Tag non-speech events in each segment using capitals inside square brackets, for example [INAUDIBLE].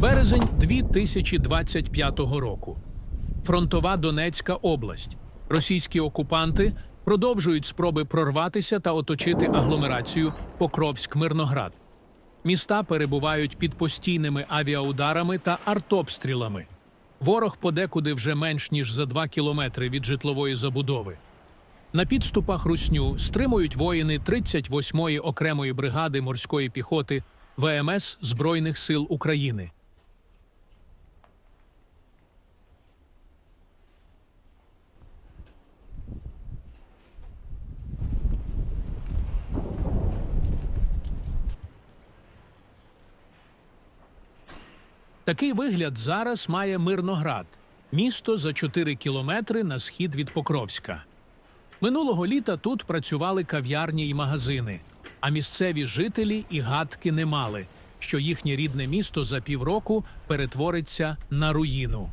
Березень 2025 року. Фронтова Донецька область. Російські окупанти продовжують спроби прорватися та оточити агломерацію Покровськ-Мирноград. Міста перебувають під постійними авіаударами та артобстрілами. Ворог подекуди вже менш ніж за два кілометри від житлової забудови. На підступах русню стримують воїни 38-ї окремої бригади морської піхоти ВМС Збройних сил України. Такий вигляд зараз має Мирноград, місто за 4 кілометри на схід від Покровська. Минулого літа тут працювали кав'ярні і магазини, а місцеві жителі і гадки не мали, що їхнє рідне місто за півроку перетвориться на руїну.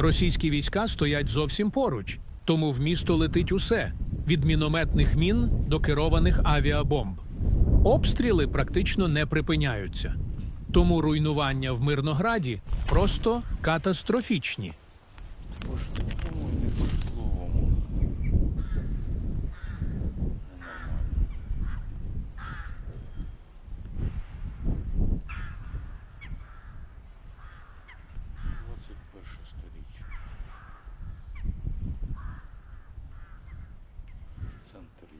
Російські війська стоять зовсім поруч, тому в місто летить усе від мінометних мін до керованих авіабомб. Обстріли практично не припиняються. Тому руйнування в Мирнограді просто катастрофічні. Центр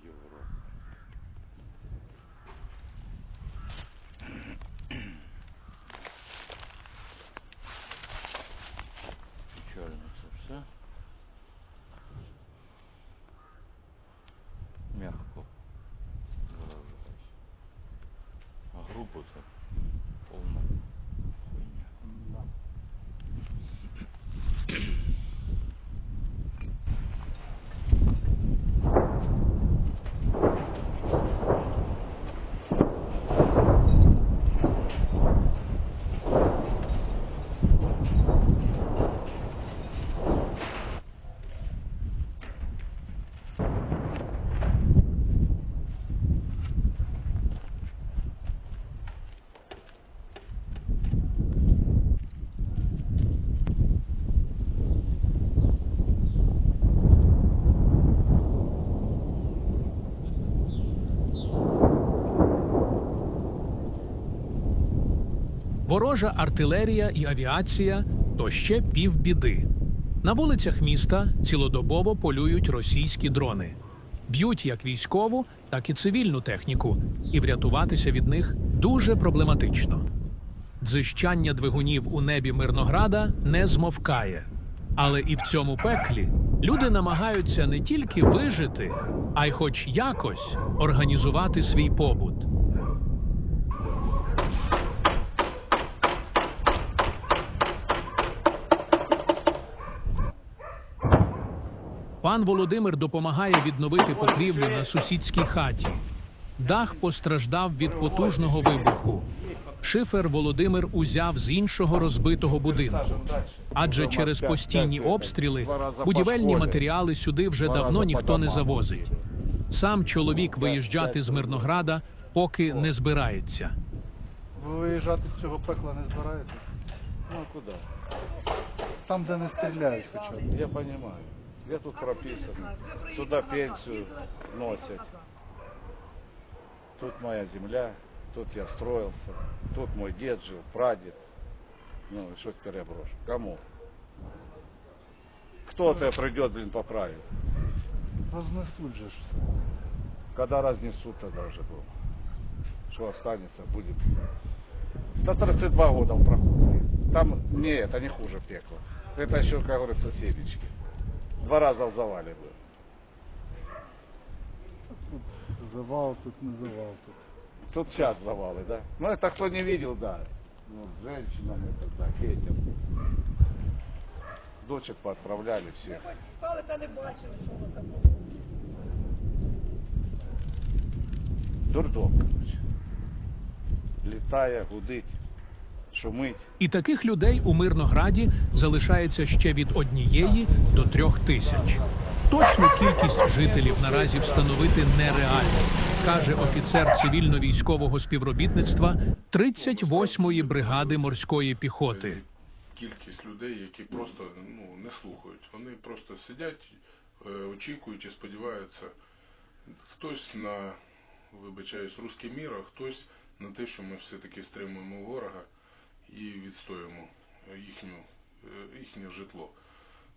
Ворожа артилерія і авіація то ще півбіди. На вулицях міста цілодобово полюють російські дрони. Б'ють як військову, так і цивільну техніку, і врятуватися від них дуже проблематично. Дзищання двигунів у небі Мирнограда не змовкає. Але і в цьому пеклі люди намагаються не тільки вижити, а й хоч якось організувати свій побут. Пан Володимир допомагає відновити покрівлю на сусідській хаті. Дах постраждав від потужного вибуху. Шифер Володимир узяв з іншого розбитого будинку. Адже через постійні обстріли будівельні матеріали сюди вже давно ніхто не завозить. Сам чоловік виїжджати з Мирнограда поки не збирається. Ви виїжджати з цього пекла не збираєтесь? Ну а куда? Там, де не стріляють хоча б. Я понимаю. Я тут прописан. Сюда пенсию носят. Тут моя земля, тут я строился, тут мой дед жил, прадед. Ну, что теперь я брошу? Кому? Кто тебя придет, блин, поправит? Рознесуть же все. Когда разнесут тогда уже было. Что останется, будет. 132 года он проходит. Там, не, это не хуже пекла. Это еще, как говорится, семечки. Два раза в завале был. Тут завал, тут не завал. Тут. Тут сейчас завалы, да? Ну, это кто не видел, да. Ну, женщинам это, да, детям. Дочек поотправляли всех. Стали та не бачили, що воно там було. Дурдом, короче. Літає, гудить, шумить. І таких людей у Мирнограді залишається ще від однієї до трьох тисяч. Точну кількість жителів наразі встановити нереально, каже офіцер цивільно-військового співробітництва 38-ї бригади морської піхоти. кількість людей, які просто ну, не слухають. Вони просто сидять, е, очікують і сподіваються. Хтось на, вибачаюсь, русський мір, а хтось на те, що ми все-таки стримуємо ворога і відстоюємо їхню, е, їхнє житло.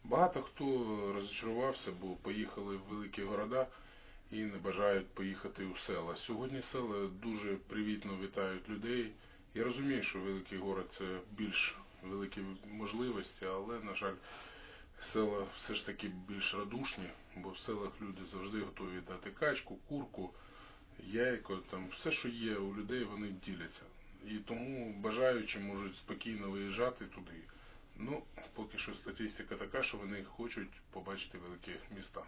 Багато хто розчарувався, бо поїхали в великі города і не бажають поїхати у села. Сьогодні села дуже привітно вітають людей. Я розумію, що великий город це більш великі можливості, але, на жаль, села все ж таки більш радушні, бо в селах люди завжди готові дати качку, курку, яйко, там все, що є у людей, вони діляться. І тому бажаючі можуть спокійно виїжджати туди. Ну, поки що статистика така, що вони хочуть побачити великі міста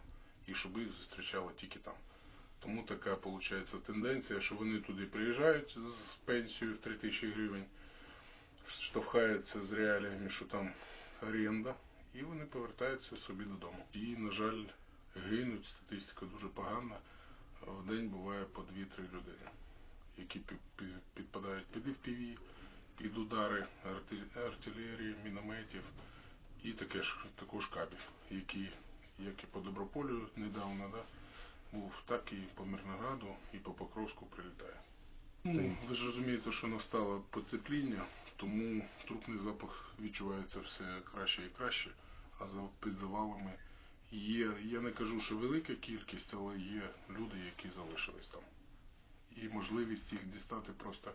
і щоб їх зустрічали тільки там. Тому така виходить тенденція, що вони туди приїжджають з пенсією в 3 тисячі гривень, штовхаються з реаліями, що там оренда, і вони повертаються собі додому. І, на жаль, гинуть, статистика дуже погана. В день буває по 2-3 людини, які пі- пі- підпадають під FPV, під удари артилерії, мінометів і таке ж, також кабів, які, як і по Доброполю недавно, да, був, так і по Мирнограду, і по Покровську прилітає. Ну, ви ж розумієте, що настало потепління, тому трупний запах відчувається все краще і краще, а за під завалами є, я не кажу, що велика кількість, але є люди, які залишились там. І можливість їх дістати просто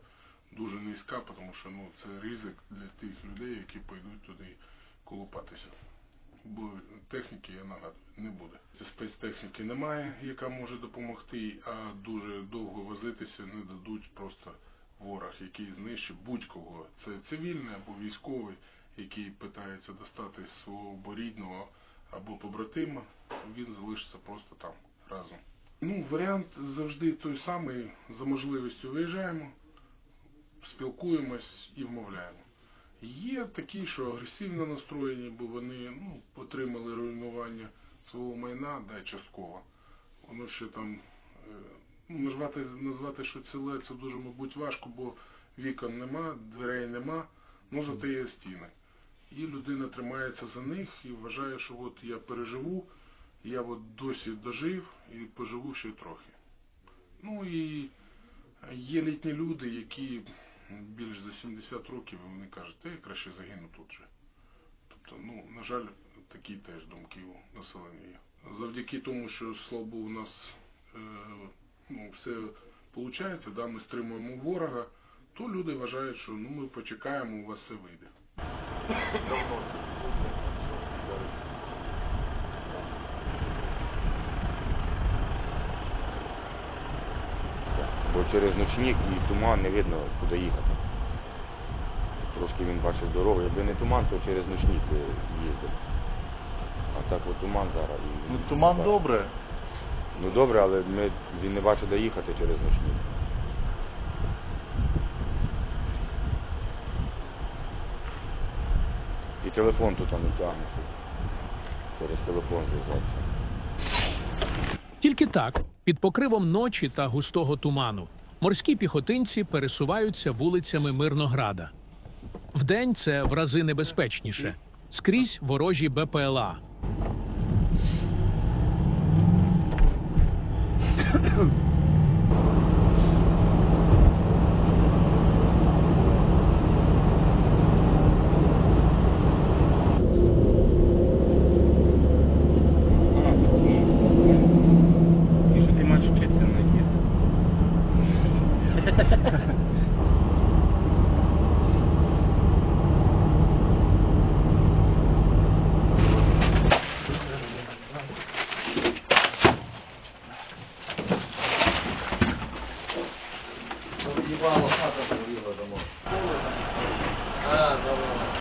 дуже низька, тому що ну, це ризик для тих людей, які пойдуть туди колупатися. Бо техніки, я нагадую, не буде. Спецтехніки немає, яка може допомогти, а дуже довго возитися не дадуть просто ворог, який знищить будь-кого. Це цивільний або військовий, який питається достати свого або рідного або побратима, він залишиться просто там разом. Ну, варіант завжди той самий. За можливістю виїжджаємо, спілкуємось і вмовляємо. Є такі, що агресивно настроєні, бо вони ну, отримали руйнування свого майна, да, частково. Воно ще там е, ну, назвати, назвати, що ціле, це дуже, мабуть, важко, бо вікон нема, дверей нема, ну зате є стіни. І людина тримається за них і вважає, що от я переживу, я от досі дожив і поживу ще трохи. Ну і є літні люди, які більш за 70 років, вони кажуть, та я краще загину тут же. Тобто, ну, на жаль, такі теж думки у населення є. Завдяки тому, що, слава Богу, у нас е, ну, все виходить, да, ми стримуємо ворога, то люди вважають, що ну, ми почекаємо, у вас все вийде. Все. Бо через ночник і туман не видно, куди їхати. Трошки він бачив дорогу. Якби не туман, то через ночник е, їздив. А так от туман зараз. І Ну туман бачить. добре. Ну добре, але ми, він не бачить, де їхати через ночник. І телефон тут не тягне, через телефон зв'язатися. Тільки так, під покривом ночі та густого туману, морські піхотинці пересуваються вулицями Мирнограда. Вдень це в рази небезпечніше. Скрізь ворожі БПЛА. І що ти маєш вчитися на є?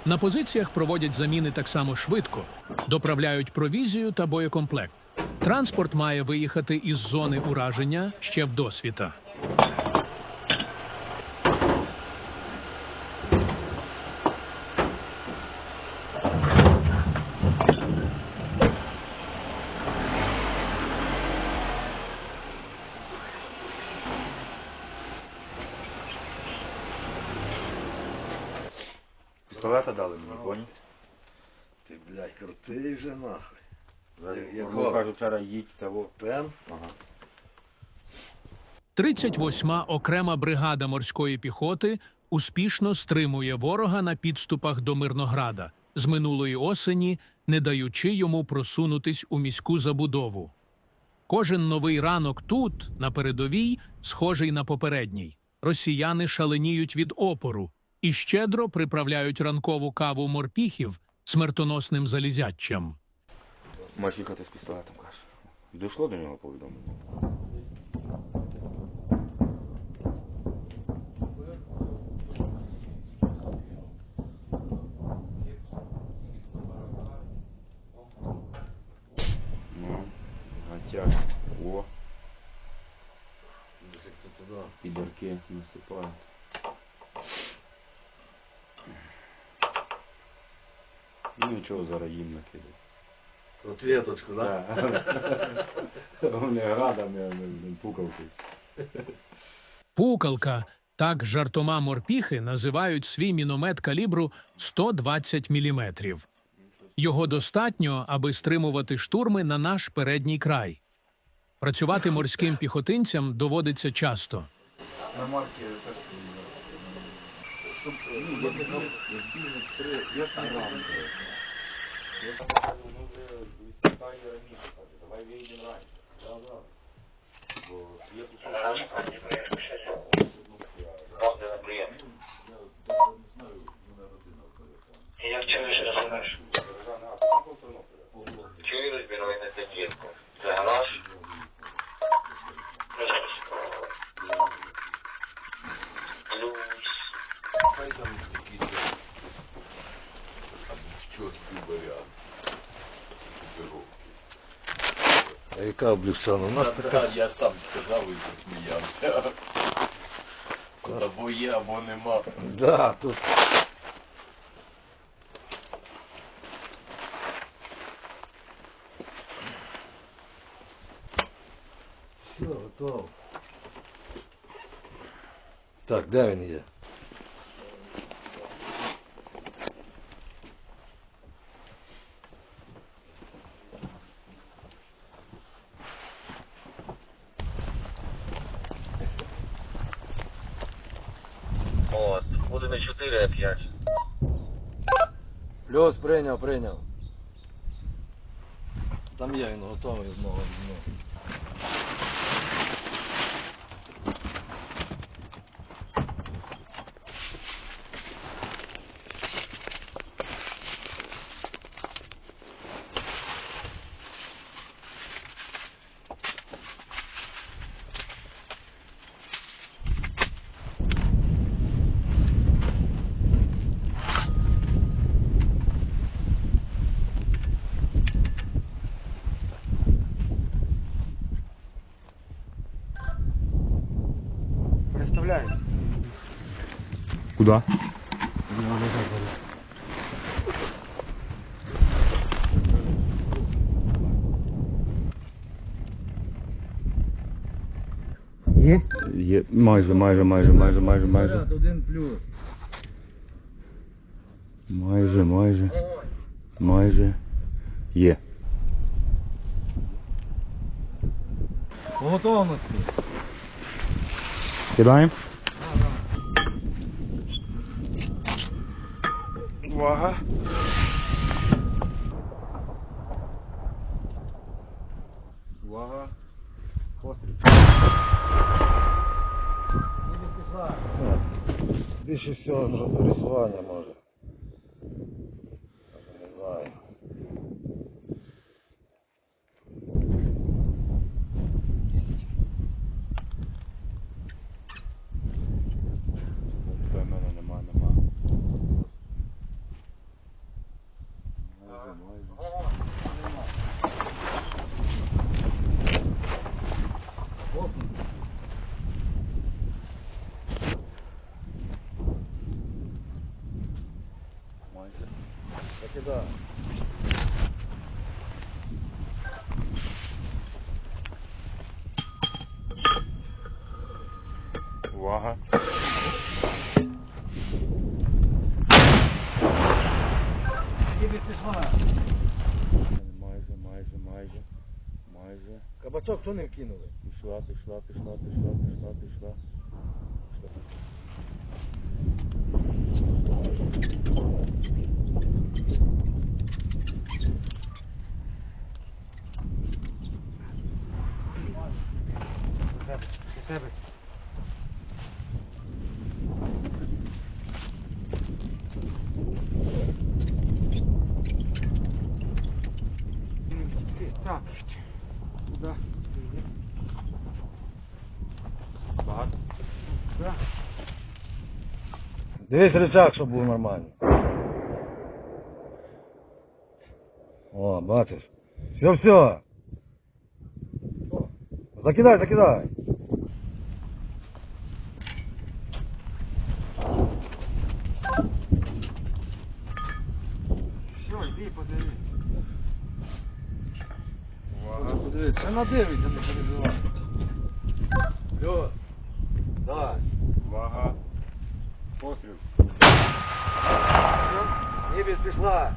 На позиціях проводять заміни так само швидко, доправляють провізію та боєкомплект. Транспорт має виїхати із зони ураження ще в досвіта. Пістолета дали мені, поняв? Ти, блядь, крутий же нахуй. Зараз, Якого? ну, кажу, вчора їдь того. Пен? Ага. 38-ма окрема бригада морської піхоти успішно стримує ворога на підступах до Мирнограда з минулої осені, не даючи йому просунутись у міську забудову. Кожен новий ранок тут, на передовій, схожий на попередній. Росіяни шаленіють від опору і щедро приправляють ранкову каву морпіхів смертоносним залізяччям. Маєш з пістолетом, каже. Дійшло до нього повідомлення. Ну, гатяк. О, Десь як туди. підарки наступають. Ну нічого, зараз їм накидать. Ответочку, да? [LAUGHS] Вони градами, а не пукавки. Пукалка так жартома морпіхи називають свій міномет калібру 120 мм. Його достатньо, аби стримувати штурми на наш передній край. Працювати морським піхотинцям доводиться часто. На марки теж Щоб, ну, як там, як там рамки. Давай вийдемо раніше. Бо є Як чуєш, розумієш? Чую розбирай на таблетку. Це гараж? Плюс. А яка облюсана? У нас така... Я сам сказав і засміявся. Або є, або нема. Да, тут... Все, готово. Так, де він є? От, буде не 4, а 5. Плюс прийняв, прийняв. Там я він готовий знову. знову. Представляю. Куда? Є? Є. Майже, майже, майже, майже, майже, майже. Заряд один плюс. Майже, майже. Майже. Є. По готовності. Кидаємо? Увага. Увага. Постріл. Більше всього рисування може. Закидаю. Увага. Майже, майже, майже, майже. Кабачок що не вкинули? Пішла, пішла, пішла, пішла, пішла, пішла. Багато? Дивись рычаг, щоб був нормальний. О, бачиш. Все, все. Закидай, закидай. Небес пішла.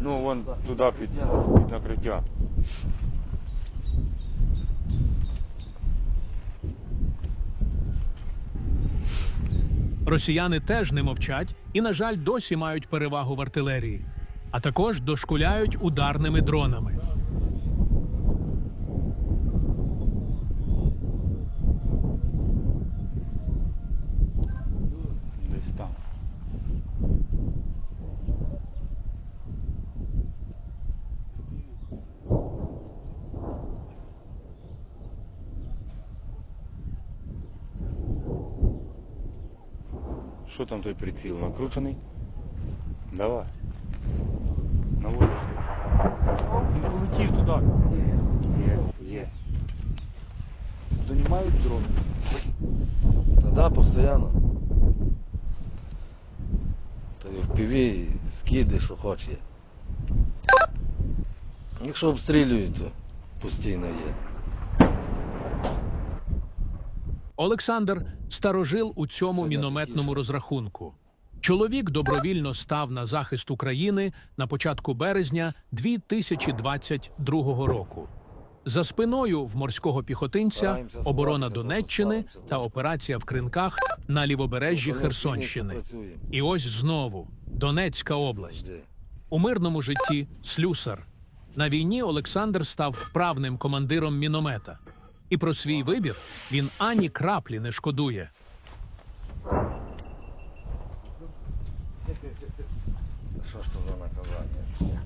Ну, вон туди під, під накриття. Росіяни теж не мовчать і, на жаль, досі мають перевагу в артилерії, а також дошкуляють ударними дронами. Десь там. Що там той приціл? Накручений? Давай. Наводиш. Він полетів туди. Є, є. Донимают дроны? Да, постоянно. То і в піві, скиди, що хоч є. Якщо обстрілюють, то постійно є. Олександр старожил у цьому мінометному розрахунку. Чоловік добровільно став на захист України на початку березня 2022 року. За спиною в морського піхотинця оборона Донеччини та операція в Кринках на лівобережжі Херсонщини. І ось знову Донецька область. У мирному житті слюсар. На війні Олександр став вправним командиром міномета. І про свій вибір він ані краплі не шкодує. Що ж то за наказання?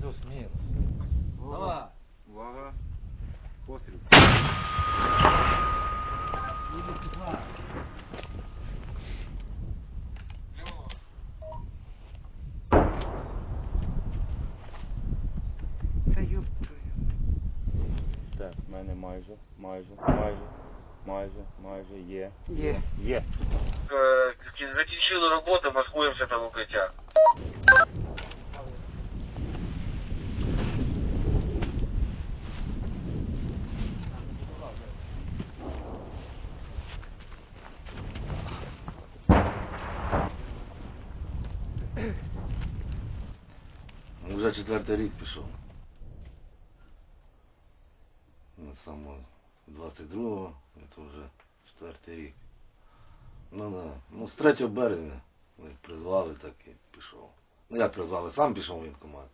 Плюс-мінус. Давай. Увага. Постріл. Так, в мене майже, майже, майже, майже, майже є. Є. Є. Е, Закінчили роботу, маскуємося там укриття. Вже четвертий рік пішов. Самого 22-го, це вже четвертий рік. Ну да. Ну з 3 березня ми призвали, так і пішов. Ну як призвали, сам пішов в воєнкомат.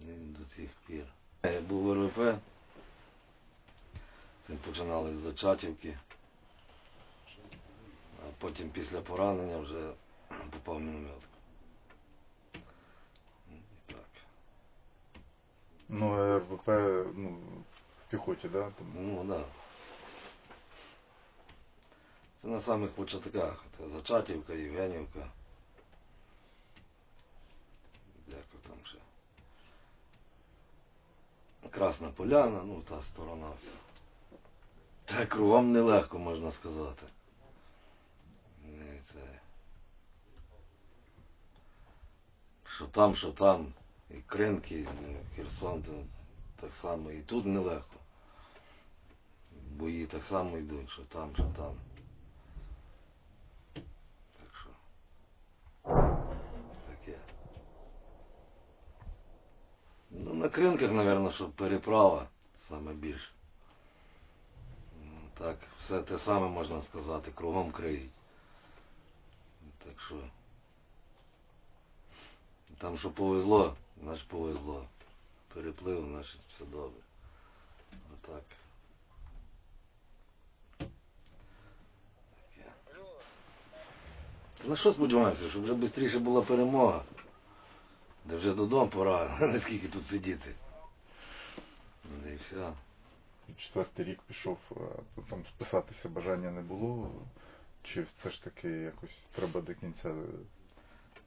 І до цих пір. Я був в РВП. Це починали з Зачатівки. А потім після поранення вже попав в мінометку. Ну, РВП, ну, піхоті, да? Там. Ну, да. Це на самих початках. Це Зачатівка, Євгенівка. ще. Красна поляна, ну та сторона. Та кругом нелегко, можна сказати. Не це. Що там, що там. І Кринки, і Херсон, то так само. І тут нелегко. Бої так само йдуть, що там, що там. Так що. Таке. Ну, на кринках, мабуть, що переправа саме більше. Ну, Так, все те саме можна сказати, кругом криють. Так що. Там що повезло, значить повезло. Переплив, значить все добре. Отак. Таке. Та На що сподіваємося, щоб вже швидше була перемога. Де вже додому пора, [LAUGHS] наскільки тут сидіти. Ну, І все. Четвертий рік пішов, а там списатися бажання не було. Чи це ж таки якось треба до кінця?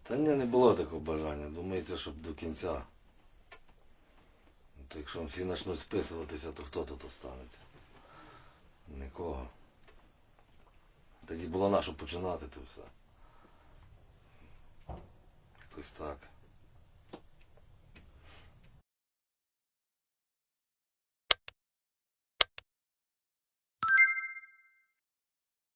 Та ні, не було такого бажання. Думається, щоб до кінця. То якщо всі почнуть списуватися, то хто тут останеться? Нікого. Тоді було нащо починати то все. Якось так.